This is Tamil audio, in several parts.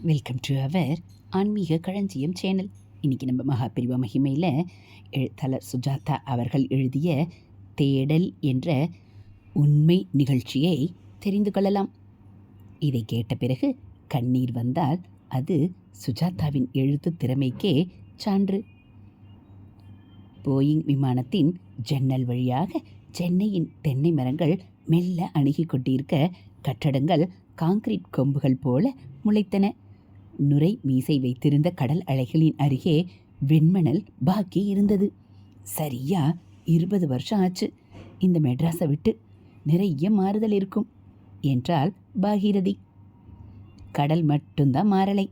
வெல்கம் டு அவர் ஆன்மீக களஞ்சியம் சேனல் இன்றைக்கி நம்ம மகாபிரிவ மகிமையில் எழுத்தாளர் சுஜாதா அவர்கள் எழுதிய தேடல் என்ற உண்மை நிகழ்ச்சியை தெரிந்து கொள்ளலாம். இதை கேட்ட பிறகு கண்ணீர் வந்தால் அது சுஜாதாவின் எழுத்து திறமைக்கே சான்று. போயிங் விமானத்தின் ஜன்னல் வழியாக சென்னையின் தென்னை மரங்கள் மெல்ல அணுகி கொண்டிருக்க கட்டடங்கள் காங்கிரீட் கொம்புகள் போல முளைத்தன. நுரை மீசை வைத்திருந்த கடல் அலைகளின் அருகே வெண்மணல் பாக்கி இருந்தது. சரியா இருபது வருஷம் ஆச்சு. இந்த மெட்ராஸை விட்டு நிறைய மாறுதல் இருக்கும் என்றால் பாகீரதி. கடல் மட்டும்தான் மாறலை.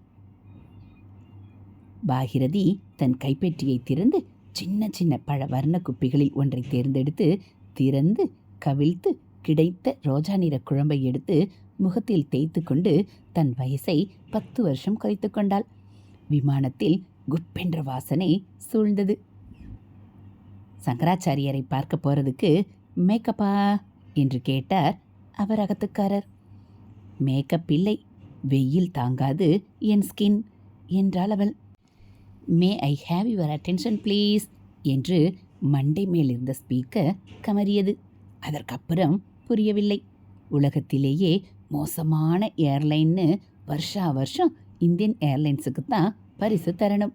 பாகிரதி தன் கைப்பெட்டியை திறந்து சின்ன சின்ன பழ வர்ண குப்பிகளில் ஒன்றை தேர்ந்தெடுத்து திறந்து கவிழ்த்து கிடைத்த ரோஜா நிற குழம்பை எடுத்து முகத்தில் தேய்த்து கொண்டு தன் வயசை பத்து வருஷம் குறைத்து கொண்டாள். விமானத்தில் குப்பென்ற வாசனை சூழ்ந்தது. சங்கராச்சாரியரை பார்க்க போகிறதுக்கு மேக்கப்பா என்று கேட்டார் அவர் அகத்துக்காரர். மேக்கப் இல்லை வெயில் தாங்காது என் ஸ்கின் என்றாள் அவள். May I have your attention please என்று மண்டை மேல் இருந்த ஸ்பீக்கர் கமறியது. அதற்கப்புறம் புரியவில்லை. உலகத்திலேயே மோசமான ஏர்லைன்னு வருஷா வருஷம் இந்தியன் ஏர்லைன்ஸுக்கு தான் பரிசு தரணும்.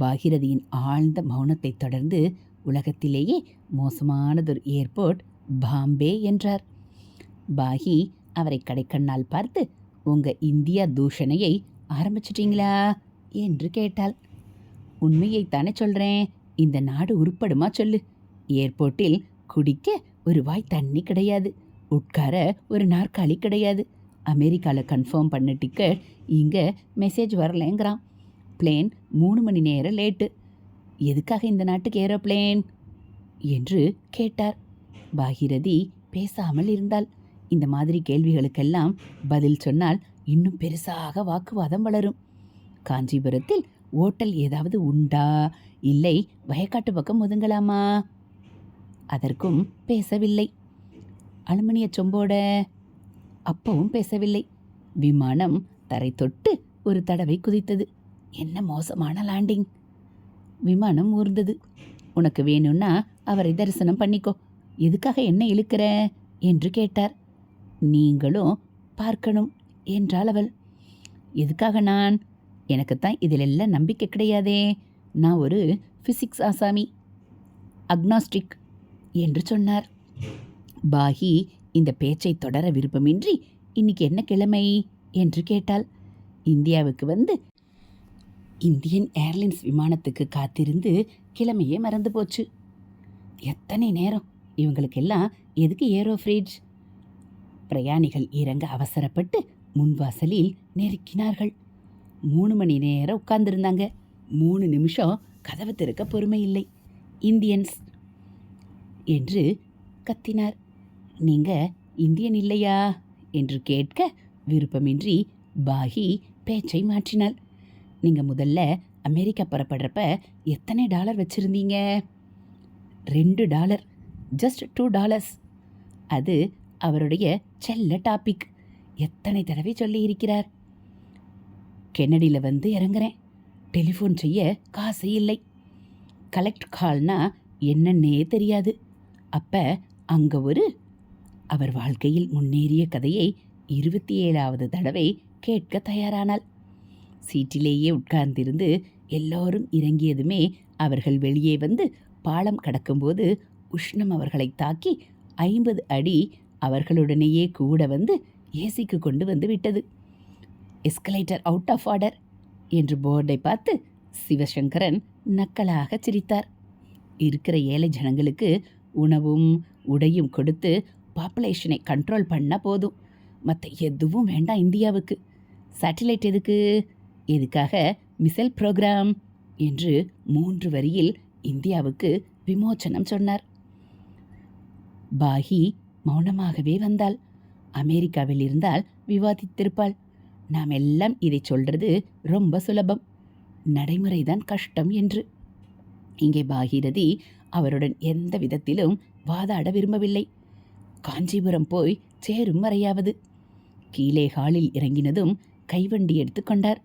பாகிரதியின் ஆழ்ந்த மௌனத்தை தொடர்ந்து உலகத்திலேயே மோசமானதொரு ஏர்போர்ட் பாம்பே என்றார். பாகி அவரை கடைக்கண்ணால் பார்த்து உங்க இந்தியா தூஷணையை ஆரம்பிச்சிட்டிங்களா? என்று கேட்டாள். உண்மையைத்தானே சொல்கிறேன் இந்த நாடு உருப்படுமா சொல்லு. ஏர்போர்ட்டில் குடிக்க ஒரு வாய் தண்ணி கிடையாது. உட்கார ஒரு நாற்காலி கிடையாது. அமெரிக்காவில் கன்ஃபார்ம் பண்ண டிக்கெட் இங்கே மெசேஜ் வரலேங்கிறான். பிளேன் மூணு மணி நேரம் லேட்டு எதுக்காக இந்த நாட்டுக்கு ஏரோப்ளேன் என்று கேட்டார். பாகிரதி பேசாமல் இருந்தால் இந்த மாதிரி கேள்விகளுக்கெல்லாம் பதில் சொன்னால் இன்னும் பெருசாக வாக்குவாதம் வளரும். காஞ்சிபுரத்தில் ஓட்டல் ஏதாவது உண்டா? இல்லை வயக்காட்டு பக்கம் ஒதுங்கலாமா? அதற்கும் பேசவில்லை. அலுமினிய சொம்போட? அப்பவும் பேசவில்லை. விமானம் தரை தொட்டு ஒரு தடவை குதித்தது. என்ன மோசமான லேண்டிங் விமானம் ஊர்ந்தது. உனக்கு வேணும்னா அவரை தரிசனம் பண்ணிக்கோ. எதுக்காக என்ன இழுக்கிற? என்று கேட்டார். நீங்களும் பார்க்கணும் என்றாள் அவள். எதுக்காக நான்? எனக்குத்தான் இதிலெல்லாம் நம்பிக்கை கிடையாதே. நான் ஒரு ஃபிசிக்ஸ் ஆசாமி. அக்னாஸ்டிக் என்று சொன்னார். பாகி இந்த பேச்சை தொடர விருப்பமின்றி இன்னைக்கு என்ன கிழமை? என்று கேட்டாள். இந்தியாவுக்கு வந்து இந்தியன் ஏர்லைன்ஸ் விமானத்துக்கு காத்திருந்து கிழமையே மறந்து போச்சு. எத்தனை நேரம்? இவங்களுக்கெல்லாம் எதுக்கு ஏரோ ஃப்ரிட்ஜ்? பிரயாணிகள் இறங்க அவசரப்பட்டு முன்வாசலில் நெருக்கினார்கள். மூணு மணி நேரம் உட்கார்ந்துருந்தாங்க. மூணு நிமிஷம் கதவை திறக்க பொறுமை இல்லை. இந்தியன்ஸ்! என்று கத்தினார். நீங்க இந்தியன் இல்லையா? என்று கேட்க விருப்பமின்றி பாகி பேச்சை மாற்றினாள். நீங்க முதல்ல அமெரிக்கா புறப்படுறப்ப எத்தனை டாலர் வச்சிருந்தீங்க? ரெண்டு டாலர். ஜஸ்ட் டூ டாலர்ஸ் அது அவருடைய செல்ல டாபிக். எத்தனை தடவை சொல்லி இருக்கிறார்? கென்னடியில் வந்து இறங்குறேன். டெலிஃபோன் செய்ய காசு இல்லை. கலெக்ட் கால்னா என்னன்னே தெரியாது. அப்போ அங்கே ஒரு அவர் வாழ்க்கையில் முன்னேறிய கதையை இருபத்தி ஏழாவது தடவை கேட்க தயாரானாள். சீட்டிலேயே உட்கார்ந்திருந்து எல்லோரும் இறங்கியதுமே அவர்கள் வெளியே வந்து பாலம் கடக்கும்போது உஷ்ணம் அவர்களை தாக்கி ஐம்பது அடி அவர்களுடனேயே கூட வந்து ஏசிக்கு கொண்டு வந்து விட்டது. எஸ்கலேட்டர் அவுட் ஆஃப் ஆர்டர் என்று போர்டை பார்த்து சிவசங்கரன் நக்கலாக சிரித்தார். இருக்கிற ஏழை ஜனங்களுக்கு உணவும் உடையும் கொடுத்து பாப்புலேஷனை கண்ட்ரோல் பண்ண போதும். மற்ற எதுவும் வேண்டாம் இந்தியாவுக்கு. சேட்டிலைட் எதுக்கு? எதுக்காக? மிசைல் ப்ரோக்ராம் என்று மூன்று வரியில் இந்தியாவுக்கு விமோச்சனம் சொன்னார். பாகி மௌனமாகவே வந்தாள். அமெரிக்காவில் இருந்தால் விவாதித்திருப்பாள். நாம் எல்லாம் இதை சொல்றது ரொம்ப சுலபம். நடைமுறைதான் கஷ்டம் என்று. இங்கே பாகீரதி அவருடன் எந்த விதத்திலும் வாதாட விரும்பவில்லை. காஞ்சிபுரம் போய் சேரும் வரையாவது. கீழே ஹாலில் இறங்கினதும் கைவண்டி எடுத்துக்கொண்டார்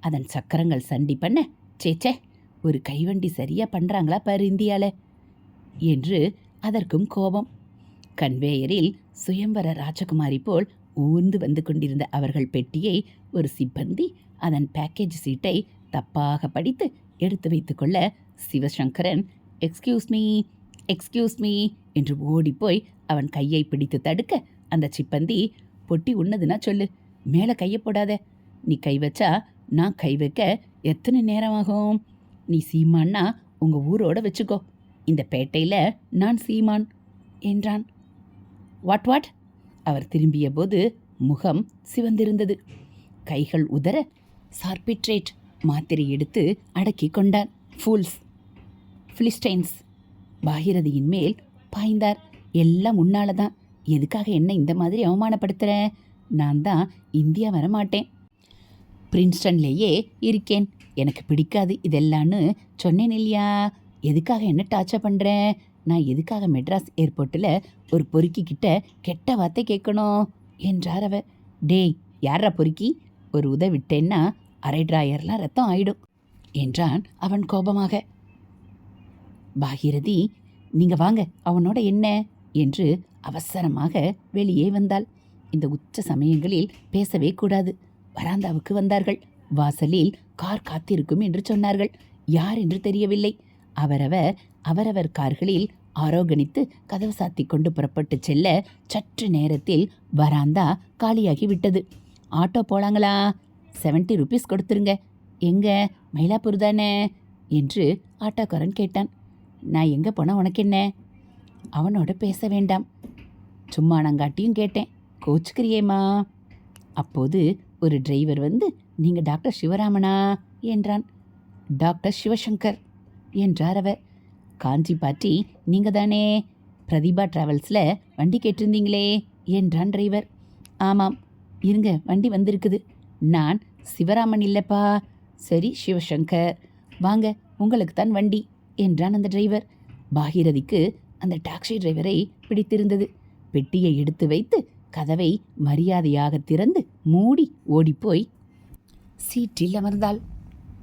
அதன் சக்கரங்கள் சண்டி பண்ண சேச்சே ஒரு கைவண்டி சரியா பண்ணுறாங்களா பாரு இந்தியால என்று அதற்கும் கோபம். கன்வேயரில் சுயம்பர ராஜகுமாரி போல் ஊர்ந்து வந்து கொண்டிருந்த அவர்கள் பெட்டியை ஒரு சிப்பந்தி அதன் பேக்கேஜ் சீட்டை தப்பாக படித்து எடுத்து வைத்துக்கொள்ள Sivasankaran excuse me excuse me என்று ஓடிப்போய் அவன் கையை பிடித்து தடுக்க அந்த சிப்பந்தி பொட்டி உன்னதுன்னா சொல்லு. மேலே கையை போடாத. நீ கை வச்சா நான் கை வைக்க எத்தனை நேரம் ஆகும்? நீ சீமான்னா உங்கள் ஊரோட வச்சுக்கோ. இந்த பேட்டையில் நான் சீமான் என்றான். வாட் வாட் அவர் திரும்பிய போது முகம் சிவந்திருந்தது. கைகள் உதற சார்பிட்ரேட் மாத்திரை எடுத்து அடக்கி கொண்டார் ஃபூல்ஸ் ஃபிலிஸ்டைன்ஸ் பாகிரதியின் மேல் பாய்ந்தார். எல்லாம் உன்னால தான் எதுக்காக என்ன இந்த மாதிரி அவமானப்படுத்துற? நான் தான் இந்தியா வரமாட்டேன். பிரின்ஸ்டன்லேயே இருக்கேன். எனக்கு பிடிக்காது இதெல்லாம்னு சொன்னேன் இல்லையா? எதுக்காக என்ன டார்ச்சர் பண்ணுறேன் நான் எதுக்காக மெட்ராஸ் ஏர்போர்ட்டில் ஒரு பொறுக்கி கிட்ட கெட்ட வார்த்தை கேட்கணும்? என்றார் அவர். டேய் யாரா பொறுக்கி? ஒரு உதவிட்டேன்னா அரை டிராயர்லாம் ரத்தம் ஆயிடும் என்றான் அவன் கோபமாக. பாகிரதி நீங்க வாங்க அவனோட என்ன? என்று அவசரமாக வெளியே வந்தாள். இந்த உச்ச சமயங்களில் பேசவே கூடாது. வராந்தாவுக்கு வந்தார்கள். வாசலில் கார் காத்திருக்கும் என்று சொன்னார்கள். யார் என்று தெரியவில்லை. அவரவர் அவரவர் கார்களில் ஆரோகணித்து கதவு சாத்தி கொண்டு புறப்பட்டு செல்ல சற்று நேரத்தில் வராந்தா காலியாகி விட்டது. ஆட்டோ போலாங்களா? 70 ருபீஸ் கொடுத்துருங்க. எங்க? மயிலாப்பூர் தானே? என்று ஆட்டோக்காரன் கேட்டான். நான் எங்கே போனால் உனக்கு என்ன? அவனோட பேச வேண்டாம். சும்மா நங்காட்டியும் கேட்டேன். கோச்சுக்கிறியேம்மா. அப்போது ஒரு டிரைவர் வந்து நீங்கள் டாக்டர் சிவராமனா? என்றான். டாக்டர் சிவசங்கர் என்றார் அவர். காஞ்சி பாட்டி நீங்கள் தானே? பிரதீபா டிராவல்ஸில் வண்டி கேட்டிருந்தீங்களே? என்றான் டிரைவர். ஆமாம். இருங்க வண்டி வந்திருக்குது. நான் சிவராமன் இல்லைப்பா. சரி சிவசங்கர். வாங்க உங்களுக்கு தான் வண்டி. என்றான் அந்த டிரைவர். பாகிரதிக்கு அந்த டாக்ஸி டிரைவரை பிடித்திருந்தது. பெட்டியை எடுத்து வைத்து கதவை மரியாதையாக திறந்து மூடி ஓடிப்போய் சீட்டில் அமர்ந்தாள்.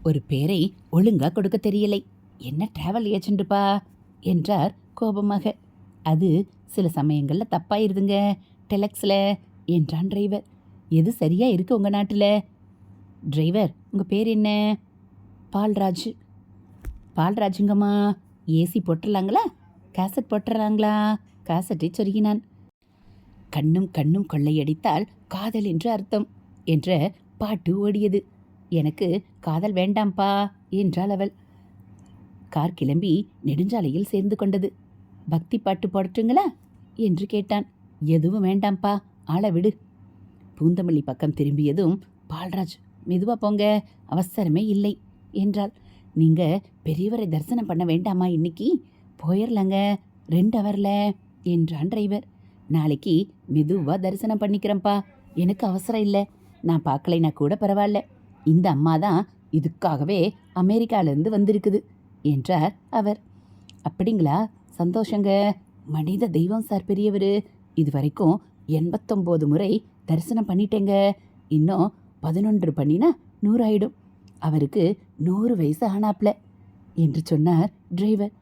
ஒரு பேரை ஒழுங்கா கொடுக்க தெரியலை. என்ன டிராவல் ஏஜென்ட்டுப்பா என்றார் கோபமாக. அது சில சமயங்களில் தப்பாயிருதுங்க டெலக்ஸில் என்றான் டிரைவர். எது சரியாக இருக்குது உங்கள் நாட்டில்? டிரைவர் உங்கள் பேர் என்ன? பால்ராஜ். பால்ராஜுங்கம்மா ஏசி போட்டுடலாங்களா கேசட் போட்டுறாங்களா கேசட்டை சொருகினான். கண்ணும் கண்ணும் கொள்ளையடித்தால் காதல் என்று அர்த்தம் என்ற பாட்டு ஓடியது. எனக்கு காதல் வேண்டாம்ப்பா என்றாள் அவள். கார் கிளம்பி நெடுஞ்சாலையில் சேர்ந்து கொண்டது. பக்தி பாட்டு போடட்டுங்களா? என்று கேட்டான். எதுவும் வேண்டாம்ப்பா ஆள விடு. பூந்தமல்லி பக்கம் திரும்பியதும் பால்ராஜ் மெதுவாக போங்க அவசரமே இல்லை என்றாள். நீங்கள் பெரியவரை தரிசனம் பண்ண வேண்டாமா இன்னைக்கு? போயிடலாங்க ரெண்டு ஹவரில் என்றான் டிரைவர் நாளைக்கு மெதுவாக தரிசனம் பண்ணிக்கிறேன்ப்பா. எனக்கு அவசரம் இல்லை. நான் பார்க்கலைனா கூட பரவாயில்ல. இந்த அம்மா தான் இதுக்காகவே அமெரிக்காவிலேருந்து வந்திருக்குது என்றார் அவர். அப்படிங்களா? சந்தோஷங்க. மனித தெய்வம் சார் பெரியவர். இது வரைக்கும் எண்பத்தொம்போது முறை தரிசனம் பண்ணிட்டேங்க. இன்னும் பதினொன்று பண்ணினா நூறாயிடும். அவருக்கு நூறு வயசு ஆனாப்ல என்று சொன்னார் டிரைவர்.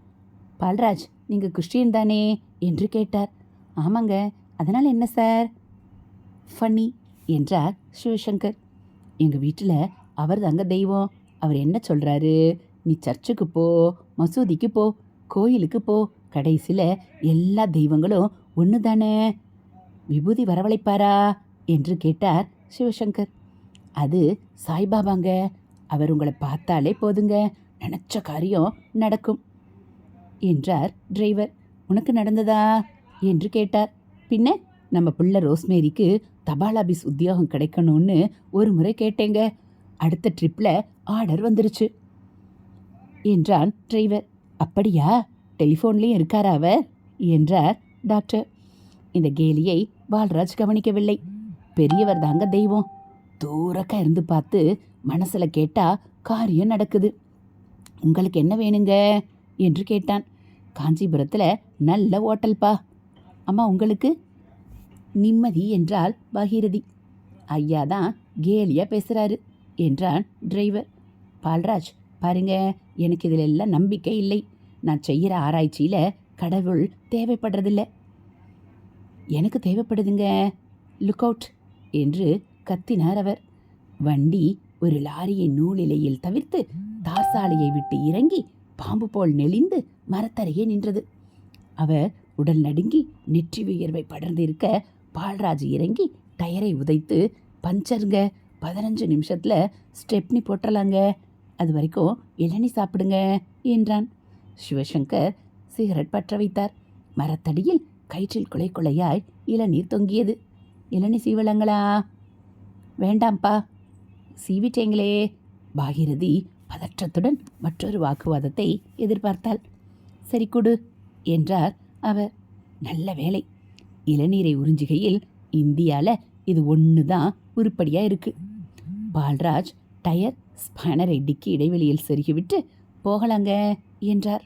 பால்ராஜ் நீங்கள் கிறிஸ்டியன் தானே என்று கேட்டார். ஆமாங்க அதனால் என்ன சார்? ஃபன்னி என்றார் சிவசங்கர். எங்கள் வீட்டில் அவர் தாங்க தெய்வம். அவர் என்ன சொல்கிறாரு நீ சர்ச்சுக்கு போ மசூதிக்கு போ கோயிலுக்கு போ கடைசியில் எல்லா தெய்வங்களும் ஒன்று தானே? விபூதி வரவழைப்பாரா? என்று கேட்டார் சிவசங்கர். அது சாய்பாபாங்க. அவர் உங்களை பார்த்தாலே போதுங்க. நினச்ச காரியம் நடக்கும். என்றார் டிரைவர். உனக்கு நடந்ததா? என்று கேட்டார். பின்ன நம்ம பிள்ளை ரோஸ்மேரிக்கு தபால் ஆபீஸ் உத்தியோகம் கிடைக்கணும்னு ஒரு முறை கேட்டேங்க. அடுத்த ட்ரிப்பில் ஆர்டர் வந்துருச்சு. என்றான் டிரைவர். அப்படியா? டெலிஃபோன்லேயும் இருக்காரா அவர்? என்றார் டாக்டர். இந்த கேலியை பால்ராஜ் கவனிக்கவில்லை. பெரியவர் தாங்க தெய்வம். தூரக்க இருந்து பார்த்து மனசில் கேட்டா காரியம் நடக்குது. உங்களுக்கு என்ன வேணுங்க? என்று கேட்டான். காஞ்சிபுரத்தில் நல்ல ஓட்டல்பா அம்மா உங்களுக்கு? நிம்மதி என்றால் பகீரதி. ஐயா தான் கேலியாக பேசுகிறாரு என்றான் டிரைவர். பால்ராஜ் பாருங்க எனக்கு இதில் எல்லாம் நம்பிக்கை இல்லை. நான் செய்கிற ஆராய்ச்சியில் கடவுள் தேவைப்படுறதில்ல. எனக்கு தேவைப்படுதுங்க. லுக் அவுட் என்று கத்தினார் அவர். வண்டி ஒரு லாரியை நூலிலையில் தவிர்த்து தார்சாலையை விட்டு இறங்கி பாம்பு போல் நெளிந்து மரத்தரையே நின்றது. அவர் உடல் நடுங்கி நெற்றி உயர்வை படர்ந்து இருக்க பால்ராஜ் இறங்கி டயரை உதைத்து பஞ்சருங்க பதினஞ்சு நிமிஷத்தில் ஸ்டெப்னி போட்டுறலாங்க அது வரைக்கும் இளநி சாப்பிடுங்க என்றான். சிவசங்கர் சிகரெட் பற்ற வைத்தார். மரத்தடியில் கயிற்றில் குலை குலையாய் இளநீர் தொங்கியது. இளநீர் சீவலங்களா? வேண்டாம்ப்பா சீவிட்டேங்களே. பாகிரதி பதற்றத்துடன் மற்றொரு வாக்குவாதத்தை எதிர்பார்த்தாள். சரி கொடு என்றார் அவர். நல்ல வேலை இளநீரை உறிஞ்சுகையில் இந்தியாவில் இது ஒன்று தான் உருப்படியாக இருக்கு. பால்ராஜ் டயர் ஸ்பேனரை டிக்கி இடைவெளியில் செருகிவிட்டு போகலாங்க என்றார்.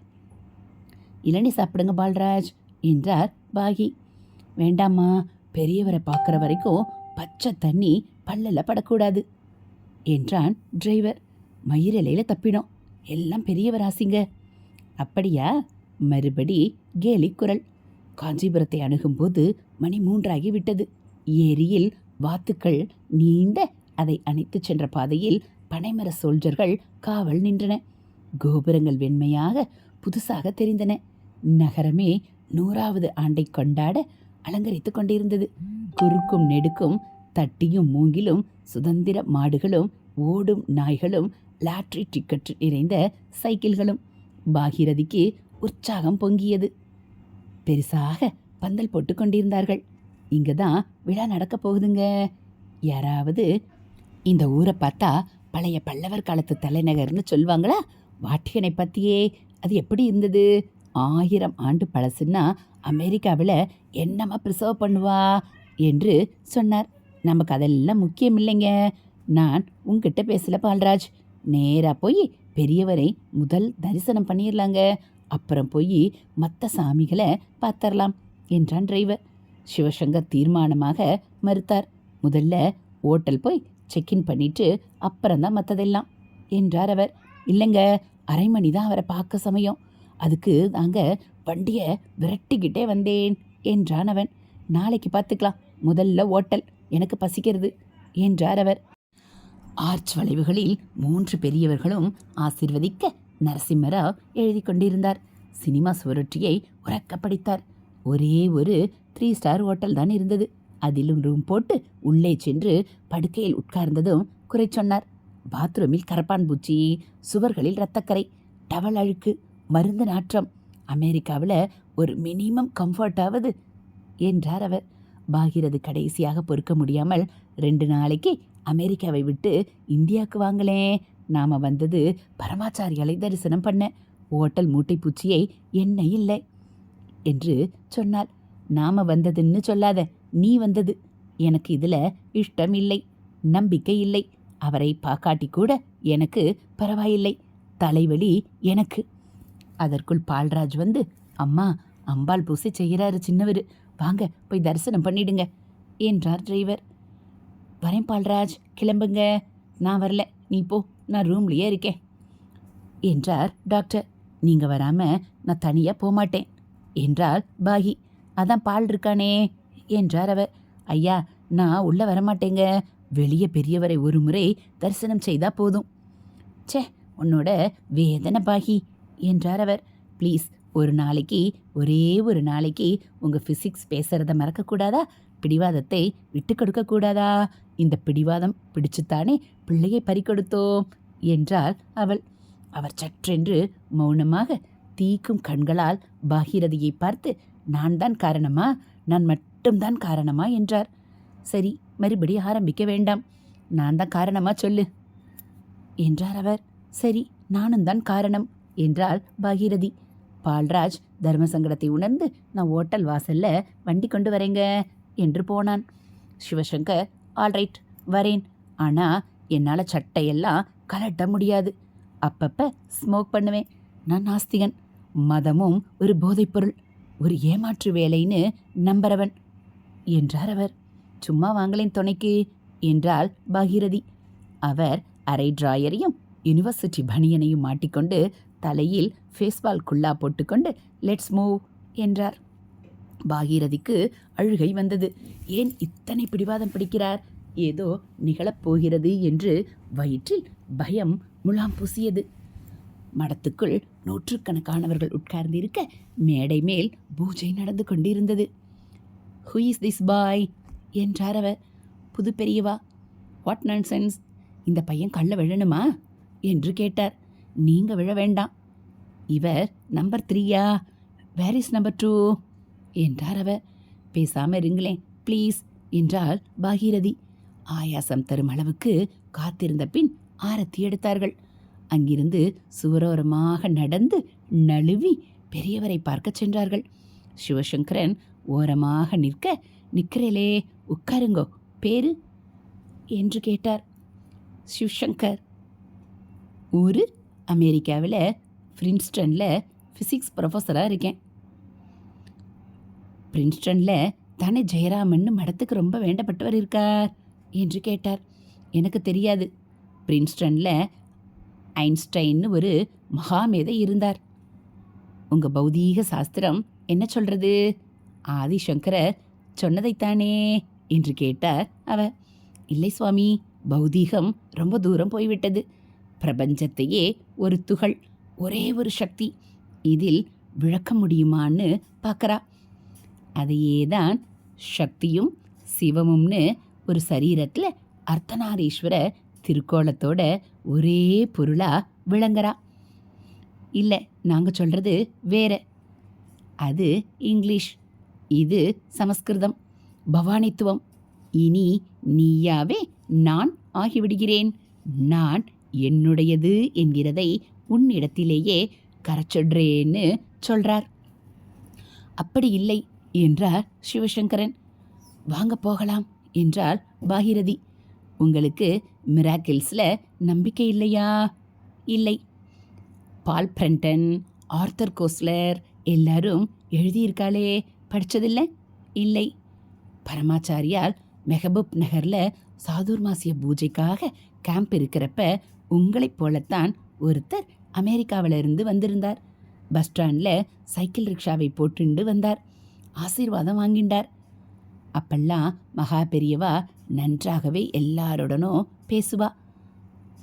இளநீ சாப்பிடுங்க பால்ராஜ் என்றார் பாகி. வேண்டாம்மா பெரியவரை பார்க்குற வரைக்கும் பச்சை தண்ணி பல்லல படக்கூடாது. என்றான் டிரைவர். மயிரலையில தப்பினோம். எல்லாம் பெரியவர் ஆசிங்க. அப்படியா? மறுபடி கேலி குரல். காஞ்சிபுரத்தை அணுகும்போது மணி மூன்றாகி விட்டது. ஏரியில் வாத்துக்கள் நீண்ட அதை அணைத்துச் சென்ற பாதையில் பனைமர சோல்ஜர்கள் காவல் நின்றன. கோபுரங்கள் வெண்மையாக புதுசாக தெரிந்தன. நகரமே நூறாவது ஆண்டை கொண்டாட அலங்கரித்துக் கொண்டிருந்தது. குறுக்கும் நெடுக்கும் தட்டியும் மூங்கிலும் சுதந்திர மாடுகளும் ஓடும் நாய்களும் லாட்ரி டிக்கெட் நிறைந்த சைக்கிள்களும். பாகிரதிக்கு உற்சாகம் பொங்கியது. பெருசாக பந்தல் போட்டு கொண்டிருந்தார்கள். இங்க தான் விழா நடக்க போகுதுங்க. யாராவது இந்த ஊரை பார்த்தா பழைய பல்லவர் காலத்து தலைநகர்னு சொல்லுவாங்களா? வாட்டிகனை பற்றியே அது எப்படி இருந்தது? ஆயிரம் ஆண்டு பழசுன்னா அமெரிக்காவில் என்னம்மா ப்ரிசர்வ் பண்ணுவா? என்று சொன்னார். நமக்கு அதெல்லாம் முக்கியம் இல்லைங்க நான் உங்ககிட்ட பேசல பால்ராஜ். நேராக போய் பெரியவரை முதல் தரிசனம் பண்ணிடலாங்க அப்புறம் போய் மற்ற சாமிகளை பார்த்தரலாம் என்றான் டிரைவர். சிவசங்கர் தீர்மானமாக மறுத்தார். முதல்ல ஓட்டல் போய் செக்இன் பண்ணிட்டு அப்புறம்தான் மற்றதெல்லாம் என்றார் அவர். இல்லைங்க அரை மணி தான் அவரை பார்க்க சமயம். அதுக்கு தாங்க வண்டியை விரட்டிக்கிட்டே வந்தேன் என்றான் அவன். நாளைக்கு பார்த்துக்கலாம் முதல்ல ஓட்டல். எனக்கு பசிக்கிறது என்றார் அவர். ஆர்ச் வளைவுகளில் மூன்று பெரியவர்களும் ஆசிர்வதிக்க நரசிம்மராவ் எழுதி கொண்டிருந்தார். சினிமா சுவரொட்டியை உறக்க படித்தார். ஒரே ஒரு த்ரீ ஸ்டார் ஹோட்டல் தான் இருந்தது. அதிலும் ரூம் போட்டு உள்ளே சென்று படுக்கையில் உட்கார்ந்ததும் குறை சொன்னார். பாத்ரூமில் கரப்பான் பூச்சி சுவர்களில் இரத்தக்கரை டவல் அழுக்கு மருந்து நாற்றம். அமெரிக்காவில் ஒரு மினிமம் கம்ஃபர்ட்டாவது என்றார் அவர். பாகிரது கடைசியாக பொறுக்க முடியாமல் ரெண்டு நாளைக்கு அமெரிக்காவை விட்டு இந்தியாவுக்கு வாங்களே. நாம வந்தது பரமாச்சாரியாலை தரிசனம் பண்ண. ஓட்டல் மூட்டை பூச்சியை என்ன இல்லை? என்று சொன்னாள். நாம வந்ததுன்னு சொல்லாத நீ வந்தது. எனக்கு இதில் இஷ்டம் இல்லை நம்பிக்கை இல்லை. அவரை பாக்காட்டி கூட எனக்கு பரவாயில்லை தலைவலி எனக்கு. அதற்குள் பால்ராஜ் வந்து அம்மா அம்பாள் பூசை செய்கிறாரு சின்னவர். வாங்க போய் தரிசனம் பண்ணிடுங்க என்றார் டிரைவர். வரேன் பால்ராஜ் கிளம்புங்க. நான் வரல. நீ போ நான் ரூம்லேயே இருக்கேன் என்றார் டாக்டர். நீங்கள் வராமல் நான் தனியாக போமாட்டேன் என்றார் பாகி. அதான் பால் இருக்கானே என்றார் அவர். ஐயா நான் உள்ளே வரமாட்டேங்க வெளியே பெரியவரை ஒரு முறை தரிசனம் செய்தால் போதும். ச்சே உன்னோட வேதனை பாகி என்றார் அவர். ப்ளீஸ் ஒரு நாளைக்கு ஒரே ஒரு நாளைக்கு உங்கள் ஃபிசிக்ஸ் பேசுகிறத மறக்கக்கூடாதா? பிடிவாதத்தை விட்டு கூடாதா இந்த பிடிவாதம் பிடிச்சுத்தானே பிள்ளையை பறிக்கொடுத்தோம்? என்றாள் அவள். அவர் சற்றென்று மௌனமாக தீக்கும் கண்களால் பாகிரதியை பார்த்து நான் தான் காரணமா? நான் மட்டும்தான் காரணமா? என்றார். சரி மறுபடி ஆரம்பிக்க வேண்டாம். நான் தான் காரணமா சொல்லு. என்றார் அவர். சரி நானும் தான் காரணம் என்றாள் பாகிரதி. பால்ராஜ் தர்ம சங்கடத்தை உணர்ந்து நான் ஓட்டல் வாசல்ல வண்டி கொண்டு வரேங்க என்று போனான். சிவசங்கர் ஆல்ரைட் வரேன். ஆனால் என்னால் சட்டையெல்லாம் கலட்ட முடியாது. அப்பப்போ ஸ்மோக் பண்ணுவேன். நான் நாஸ்திகன். மதமும் ஒரு போதைப்பொருள். ஒரு ஏமாற்று வேலைன்னு நம்புறவன் என்றார் அவர். சும்மா வாங்களேன் துணைக்கு என்றாள் பாகீரதி. அவர் அரை டிராயரையும் யுனிவர்சிட்டி பனியனையும் மாட்டிக்கொண்டு தலையில் ஃபேஸ்பால் குல்லா போட்டுக்கொண்டு லெட்ஸ் மூவ் என்றார். பாகீரதிக்கு அழுகை வந்தது. ஏன் இத்தனை பிடிவாதம் பிடிக்கிறார்? ஏதோ நிகழப்போகிறது என்று வயிற்றில் பயம் முலாம் பூசியது. மடத்துக்குள் நூற்றுக்கணக்கானவர்கள் உட்கார்ந்திருக்க மேடை மேல் பூஜை நடந்து கொண்டிருந்தது. ஹூ இஸ் திஸ் பாய் என்றார் அவர். புது பெரியவா. வாட் சென்ஸ் இந்த பையன் கள்ள விழணுமா என்று கேட்டார். நீங்க விழ வேண்டாம். இவர் நம்பர் த்ரீயா? வேர் இஸ் நம்பர் டூ என்றார் அவர். பேசாம இருங்களேன் ப்ளீஸ் என்றாள் பாகீரதி. ஆயாசம் தரும் அளவுக்கு காத்திருந்த பின் ஆரத்தி எடுத்தார்கள். அங்கிருந்து சுவரோரமாக நடந்து நழுவி பெரியவரை பார்க்கச் சென்றார்கள். சிவசங்கரன் ஓரமாக நிற்க நிற்கிறேலே உட்காருங்கோ பேரு? என்று கேட்டார். சிவசங்கர். ஊரு அமெரிக்காவில் பிரின்ஸ்டனில் ஃபிசிக்ஸ் ப்ரொஃபஸராக இருக்கேன். பிரின்ஸ்டனில் தானே ஜெயராமன்னு மடத்துக்கு ரொம்ப வேண்டப்பட்டவர் இருக்கார் என்று கேட்டார். எனக்கு தெரியாது. பிரின்ஸ்டனில் ஐன்ஸ்டைன்னு ஒரு மகாமேதை இருந்தார். உங்கள் பௌதீக சாஸ்திரம் என்ன சொல்கிறது ஆதிசங்கரர் சொன்னதைத்தானே என்று கேட்டார் அவ இல்லை சுவாமி பௌதீகம் ரொம்ப தூரம் போய்விட்டது. பிரபஞ்சத்தையே ஒரு துகள் ஒரே ஒரு சக்தி. இதில் விளக்க முடியுமான்னு பார்க்குறா. அதையே தான் சக்தியும் சிவமும்னு ஒரு சரீரத்தில் அர்த்தநாரீஸ்வர திருக்கோலத்தோட ஒரே பொருளாக விளங்குறா. இல்லை நாங்கள் சொல்கிறது வேற. அது இங்கிலீஷ். இது சமஸ்கிருதம். பவானித்துவம். இனி நீயாவே நான் ஆகிவிடுகிறேன். நான் என்னுடையது என்கிறதை உன்னிடத்திலேயே கரைச்சொடுறேன்னு சொல்றார். அப்படி இல்லை என்றார் சிவசங்கரன். வாங்க போகலாம் என்றாள் பாகிரதி. உங்களுக்கு மிராக்கிள்ஸில் நம்பிக்கை இல்லையா? இல்லை. பால் பிரண்டன் ஆர்த்தர் கோஸ்லர் எல்லாரும் எழுதியிருக்காளே படித்ததில்லை இல்லை. பரமாச்சாரியால் மெஹபூப் நகரில் சாதுர்மாசிய பூஜைக்காக கேம்ப் இருக்கிறப்ப உங்களைப் போலத்தான் ஒருத்தர் அமெரிக்காவிலிருந்து வந்திருந்தார். பஸ் ஸ்டாண்டில் சைக்கிள் ரிக்ஷாவை போட்டுண்டு வந்தார். ஆசீர்வாதம் வாங்கிண்டார். அப்பெல்லாம் மகா பெரியவா நன்றாகவே எல்லாருடனும் பேசுவா.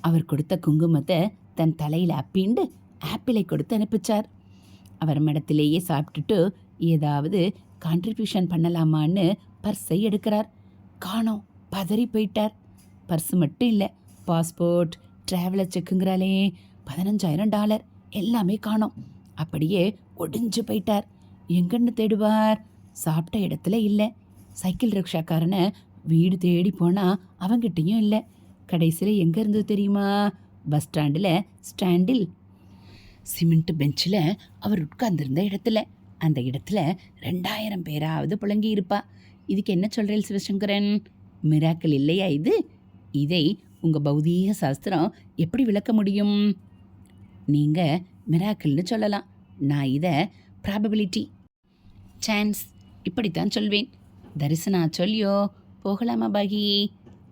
அவர் கொடுத்த குங்குமத்தை தன் தலையில் அப்பிண்டு ஆப்பிளை கொடுத்து அனுப்பிச்சார். அவர் மடத்திலேயே சாப்பிட்டுட்டு ஏதாவது கான்ட்ரிபியூஷன் பண்ணலாமான்னு பர்ஸை எடுக்கிறார். காணோம் பதறி போயிட்டார். பர்ஸ் மட்டும் இல்லை பாஸ்போர்ட் டிராவலர் செக்குங்கிறாளே பதினஞ்சாயிரம் டாலர் எல்லாமே காணோம். அப்படியே ஒடிஞ்சு போயிட்டார். எங்கன்னு தேடுவார்? சாப்பிட்ட இடத்துல இல்லை. சைக்கிள் ரிக்ஷாக்காரனை வீடு தேடி போனால் அவங்கிட்டையும் இல்லை. கடைசியில் எங்கே இருந்தது தெரியுமா? பஸ் ஸ்டாண்டில் ஸ்டாண்டில். சிமெண்ட் பெஞ்சில் அவர் உட்கார்ந்துருந்த இடத்துல. அந்த இடத்துல ரெண்டாயிரம் பேராவது புழங்கி இருப்பா. இதுக்கு என்ன சொல்கிறேன் சிவசங்கரன்? மிராக்கள் இல்லையா இது? இதை உங்கள் பௌதீக சாஸ்திரம் எப்படி விளக்க முடியும்? நீங்கள் மிராக்கிள்னு சொல்லலாம். நான் இதை ப்ராபபிலிட்டி சான்ஸ் இப்படித்தான் சொல்வேன். தரிசனா சொல்லியோ போகலாமா பாகி?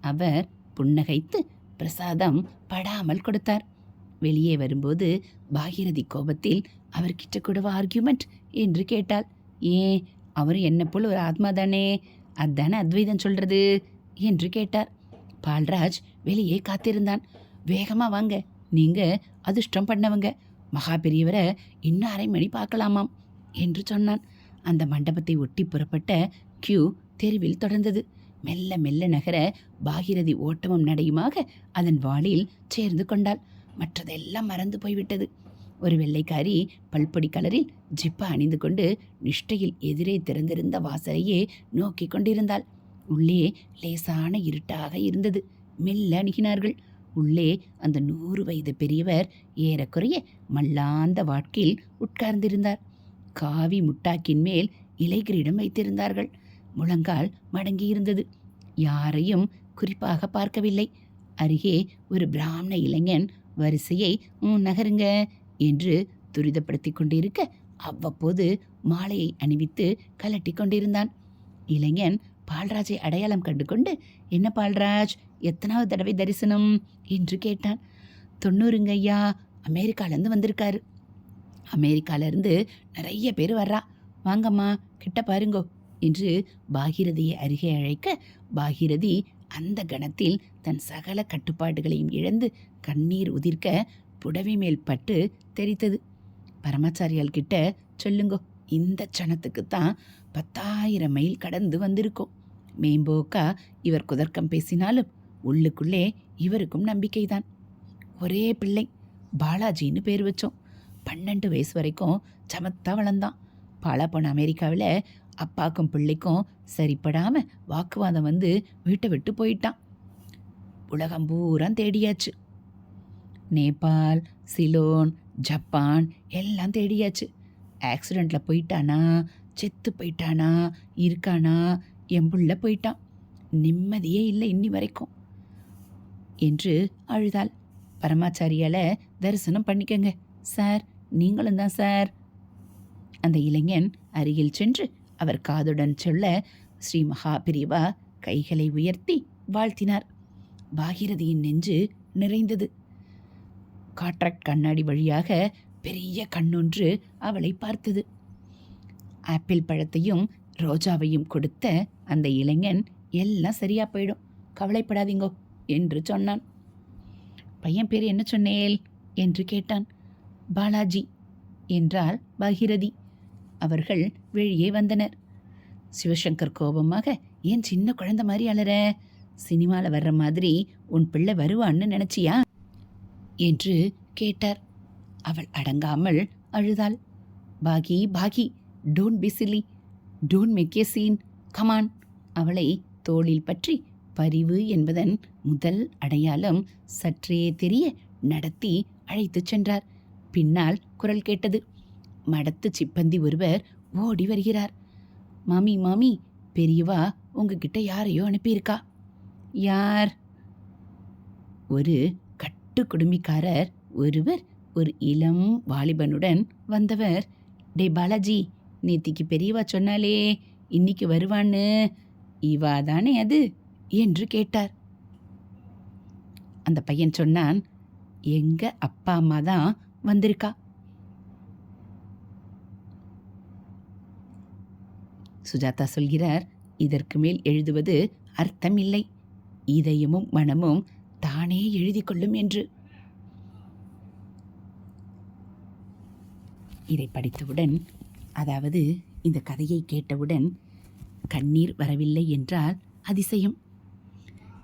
அவர் புன்னகைத்து பிரசாதம் படாமல் கொடுத்தார். வெளியே வரும்போது பாகிரதி கோபத்தில் அவர்கிட்ட கூடவா ஆர்கியூமெண்ட் என்று கேட்டாள். ஏன் அவர் என்ன போல் ஒரு ஆத்மா தானே? அதானே அத்வைதம் சொல்கிறது என்று கேட்டார். பால்ராஜ் வெளியே காத்திருந்தான். வேகமா வாங்க. நீங்க அதிர்ஷ்டம் பண்ணவங்க. மகா பெரியவரை இன்னும் அரை மணி பார்க்கலாமாம் என்று சொன்னான். அந்த மண்டபத்தை ஒட்டி புறப்பட்ட கியூ தெருவில் தொடர்ந்தது. மெல்ல மெல்ல நகர பாகிரதி ஓட்டமும் நடையுமாக அதன் வாளில் சேர்ந்து கொண்டாள். மற்றதெல்லாம் மறந்து போய்விட்டது. ஒரு வெள்ளைக்காரி பல்பொடி கலரில் ஜிப்பா அணிந்து கொண்டு நிஷ்டையில் எதிரே திறந்திருந்த வாசலையே நோக்கி கொண்டிருந்தாள். உள்ளே லேசான இருட்டாக இருந்தது. மெல்ல அணுகினார்கள். உள்ளே அந்த நூறு வயது பெரியவர் ஏறக்குறைய மல்லாந்த வாட்கில் உட்கார்ந்திருந்தார். காவி முட்டாக்கின் மேல் இலைகிரிடம் வைத்திருந்தார்கள். முழங்கால் மடங்கியிருந்தது யாரையும் குறிப்பாக பார்க்கவில்லை. அருகே ஒரு பிராமண இளைஞன் வரிசையை நகருங்க என்று துரிதப்படுத்திக் கொண்டிருக்க அவ்வப்போது மாலையை அணிவித்து கலட்டி கொண்டிருந்தான். இளைஞன் பால்ராஜை அடையாளம் கண்டு கொண்டு என்ன பால்ராஜ் எத்தனாவது தடவை தரிசனம் என்று கேட்டான். தொண்ணூறுங்க ஐயா அமெரிக்காலேருந்து வந்திருக்காரு. அமெரிக்காலேருந்து நிறைய பேர் வர்றா. வாங்கம்மா கிட்ட பாருங்கோ என்று பாகிரதியை அருகே அழைக்க பாகிரதி அந்த கணத்தில் தன் சகல கட்டுப்பாடுகளையும் இழந்து கண்ணீர் உதிர்க்க புடவை மேல் பட்டு தெரித்தது. பரமாச்சாரியால் கிட்ட சொல்லுங்கோ இந்த க்ஷணத்துக்கு தான் பத்தாயிரம் மைல் கடந்து வந்திருக்கோம். மேம்போக்கா இவர் குதர்க்கம் பேசினாலும் உள்ளுக்குள்ளே இவருக்கும் நம்பிக்கைதான். ஒரே பிள்ளை. பாலாஜின்னு பேர் வச்சோம். பன்னெண்டு வயசு வரைக்கும் சமத்தா வளர்ந்தான். பாலா போன அமெரிக்காவில் அப்பாக்கும் பிள்ளைக்கும் சரிப்படாமல் வாக்குவாதம் வந்து வீட்டை விட்டு போயிட்டான். உலகம் பூரா தேடியாச்சு. நேபாள் சிலோன் ஜப்பான் எல்லாம் தேடியாச்சு. ஆக்சிடெண்ட்டில் போயிட்டானா? செத்து போயிட்டானா? இருக்கானா? எம்புள்ள போயிட்டான். நிம்மதியே இல்லை இன்னி வரைக்கும். என்று அழுதாள். பரமாச்சாரியால தரிசனம் பண்ணிக்கங்க. சார் நீங்களும் தான் சார். அந்த இளைஞன் அருகில் சென்று அவர் காதுடன் சொல்ல ஸ்ரீ மகா பிரிவா கைகளை உயர்த்தி வாழ்த்தினார். பாகிரதியின் நெஞ்சு நிறைந்தது. காட்ராக்ட் கண்ணாடி வழியாக பெரிய கண்ணொன்று அவளை பார்த்தது. ஆப்பிள் பழத்தையும் ரோஜாவையும் கொடுத்த அந்த இளைஞன் எல்லாம் சரியா போயிடும். கவலைப்படாதீங்கோ. என்று சொன்னான். பையன் பேர் என்ன சொன்னேல்? என்று கேட்டான். பாலாஜி என்றால் பாகிரதி. அவர்கள் வெளியே வந்தனர். சிவசங்கர் கோபமாக ஏன் சின்ன குழந்தை மாதிரி அலற? சினிமாவில் வர்ற மாதிரி உன் பிள்ளை வருவான்னு நினைச்சியா? என்று கேட்டார். அவள் அடங்காமல் அழுதாள். Bagi Bagi don't be silly don't make a scene come on அவளை தோளில் பற்றி பரிவு என்பதன் முதல் அடையாளம் சற்றே தெரிய நடத்தி அழைத்துச் சென்றார். பின்னால் குரல் கேட்டது. மடத்து சிப்பந்தி ஒருவர் ஓடி வருகிறார். மாமி மாமி பெரியவா உங்ககிட்ட யாரையோ அனுப்பியிருக்கா? யார்? ஒரு கட்டு குடுமிக்காரர் ஒருவர் ஒரு இளம் வாலிபனுடன் வந்தவர். டே பாலாஜி நேத்திக்கு பெரியவா சொன்னாலே இன்னைக்கு வருவான்னு. இவா தானே அது? என்று கேட்டார். அந்த பையன் சொன்னான் எங்க அப்பா அம்மா தான் வந்திருக்கா? சுஜாதா சொல்கிறார் இதற்கு மேல் எழுதுவது அர்த்தமில்லை. இதயமும் மனமும் தானே எழுதி கொள்ளும் என்று. இதை படித்தவுடன் அதாவது இந்த கதையை கேட்டவுடன் கண்ணீர் வரவில்லை என்றால் அதிசயம்.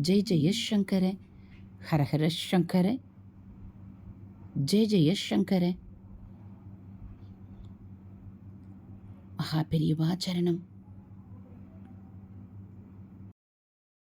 ஜெய் ஜெய சங்கர ஹரஹர சங்கர ஜெய் ஜெய சங்கர. மகா பெரியவா சரணம்.